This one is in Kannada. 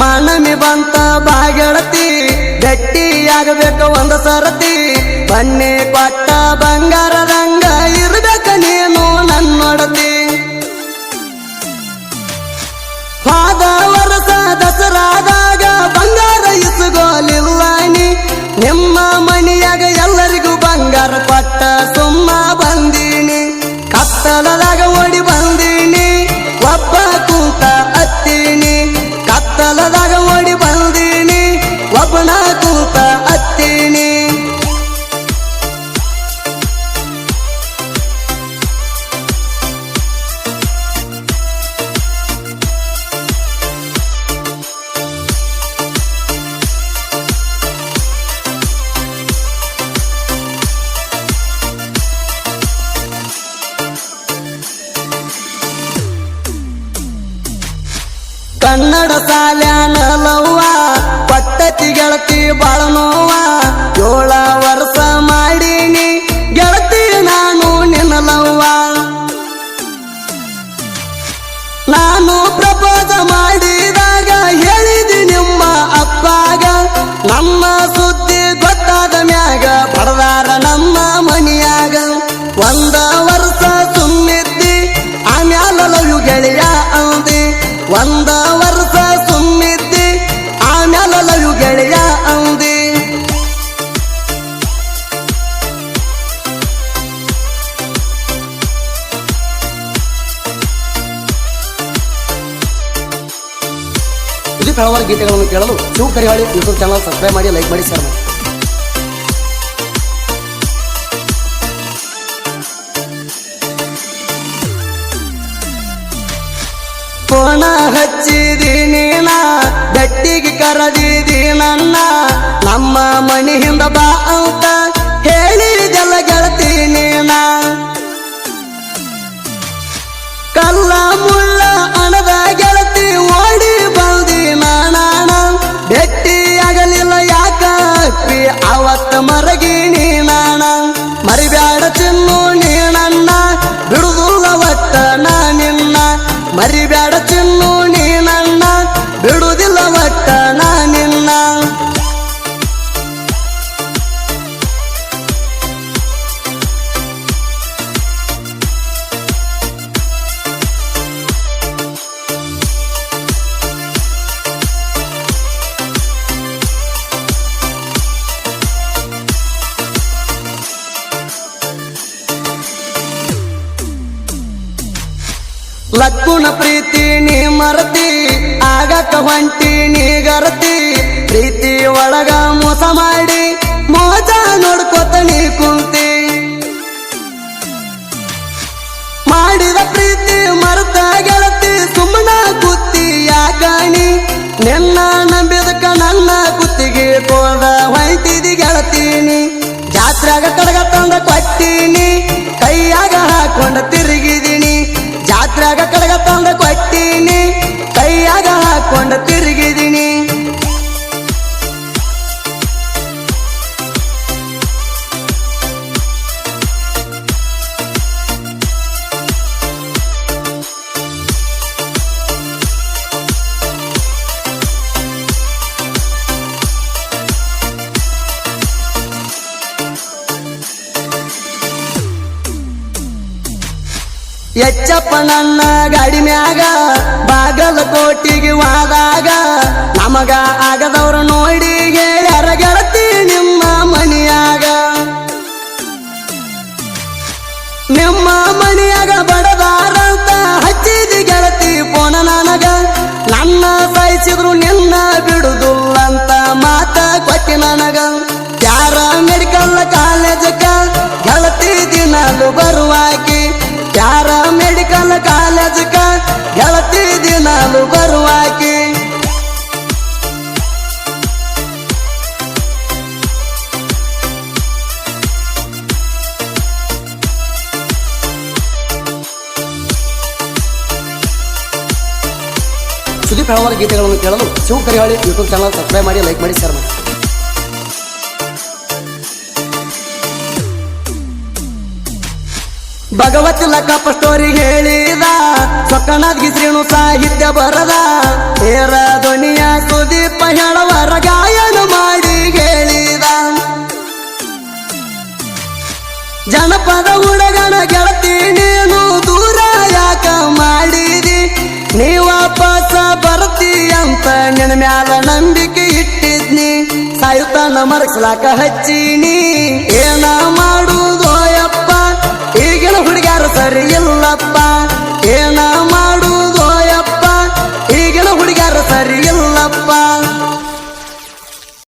ಮಾನಮಿ ಬಂತ ಬಾಗೆಳತಿ ಗಟ್ಟಿಯಾಗಬೇಕು ಒಂದು ಸರತಿ. ಬನ್ನಿ ಕೊಟ್ಟ ಬಂಗಾರದಂಗ ಇರ್ಬೇಕ ನೀನು ನನ್ನೊಡತಿ ಪಾದ ವರ್ಷ ದಸರಾದಾಗ ಬಂಗಾರ ಇಸುಗೋಲಿಲ್ಲ ನೀ. ನಿಮ್ಮ ಮನೆಯಾಗ ಎಲ್ಲರಿಗೂ ಬಂಗಾರ ಕೊಟ್ಟ ಸುಮ್ಮ ಬಂದೀನಿ. ಕತ್ತಲದಾಗ ಓಡಿ ಬಂದೀನಿ, ಒಬ್ಬ ಕೂತ ಹತ್ತೀನಿ. ಕನ್ನಡ ಸಾಲ್ಯಾನ ಲವ್ವ ಪಟ್ಟತಿ ಗೆಳತಿ ಬಾಳ ನೋವ ಏಳ ವರ್ಷ ಮಾಡೀನಿ, ಗೆಳತಿ ನಾನು ನಿನ್ನ ಲವ್ವ. ನಾನು ಪ್ರಪೋಸ ಮಾಡಿದಾಗ ಸುದೀಪ್ ಹಲವಾರು ಗೀತೆಗಳನ್ನು ಕೇಳಲು Shiva Karihali YouTube channel subscribe ಮಾಡಿ, ಲೈಕ್ ಮಾಡಿ, ಶೇರ್ ಮಾಡಿ. ಕೋಣ ಹಚ್ಚಿದೀನಿ ಗಟ್ಟಿಗೆ ಕರದಿದಿ ನನ್ನ. ನಮ್ಮ ಮನಿ ಹಿಂದ ಬಾ ಅಂತ ಹೇಳಿದೆಲ್ಲ ಗೆಳತೀನಿ ನಾ. ಕಲ್ಲ ಲಕ್ಕುಣ ಪ್ರೀತಿ ನೀ ಮರತಿ, ಆಗಕ ಹೊಂಟಿ ನೀ ಗರತಿ. ಪ್ರೀತಿ ಒಳಗ ಮೋಸ ಮಾಡಿ, ಮೋಜ ನೋಡ್ಕೊತ ನೀ ಕುಂತಿ. ಮಾಡಿದ ಪ್ರೀತಿ ಮರತ ಗೆಳತಿ, ಸುಮ್ಮನ ಕುತ್ತಿ ಯಾಕಾಣಿ ನಿನ್ನ ನಂಬಿದಕ್ಕ ನನ್ನ ಕುತ್ತಿಗೆ ಕೋದ ಹೊಂಟಿದಿ ಗೆಳತೀನಿ ಜಾತ್ರೆಗ ಕಡಗ ತಂದ ಕೊಟ್ಟೀನಿ. ಕಡಗ ತಂದ ಕೊಟ್ಟೀನಿ. ಕೈಯಾಗ ಹಾಕೊಂಡ ತಿರುಗಿದೀನಿ ಎಚ್ಚಪ್ಪ ನನ್ನ ಗಾಡಿ ಮ್ಯಾಗ ಬಾಗಲ ಕೋಟಿಗೆ ವಾದಾಗ, ನಮಗ ಆಗದವ್ರ ನೋಡಿ ಗೆಳತಿ ನಿಮ್ಮ ಮನಿಯಾಗ. ನಿಮ್ಮ ಮನಿಯಾಗ ಬಡದಾರಂತ ಹಚ್ಚಿದಿ ಗೆಳತಿ ಪೋನ ನನಗ, ನನ್ನ ಸಾಯಿಸಿದ್ರು ನಿನ್ನ ಅಂತ ಮಾತ ಕೊಟ್ಟಿ ನನಗ. ಯಾರ ಮೆಡಿಕಲ್ ಕಾಲೇಜಕ್ಕ ಗೆಳತಿ ದಿನಲು ಬರುವಾಕಿ ಕಾಲೇಜಕ್ಕ ಗೆಳತಿ ದಿನಾಲು ಬರುವಾಕಿ ಸುದೀಪ್ ಹಲವಾರು ಗೀತೆಗಳನ್ನು ಕೇಳಲು Shiva Karihali YouTube channel subscribe ಮಾಡಿ ಲೈಕ್ ಮಾಡಿ ಶೇರ್ ಮಾಡಿ. ಭಗವತ್ ಲಕ್ಕಪ್ಪ ಸ್ಟೋರಿ ಹೇಳಿದ ಸೊಕ್ಕಣದ್ ಗಿಸ್ರಿನು ಸಾಹಿತ್ಯ ಬರದ. ಏರ ಧ್ವನಿಯ ಸುದೀಪ ಹೇಳವರ ಗಾಯನ ಮಾಡಿ ಹೇಳಿದ. ಜನಪದ ಉಡಗಣ ಗೆಳತಿ ನೀನು ದೂರ ಯಾಕ ಮಾಡಿದಿ? ನೀವಾಪಸ ಬರ್ತಿ ಅಂತ ನಿನ್ನ ಮ್ಯಾಲ ನಂಬಿಕೆ ಇಟ್ಟಿದ್ನಿ. ಸಾಯುತ್ತಾನ ಮರಗಿಸ್ಲಾಕ ಹಚ್ಚೀನಿ. ಏನ ಮಾಡುದೋಯ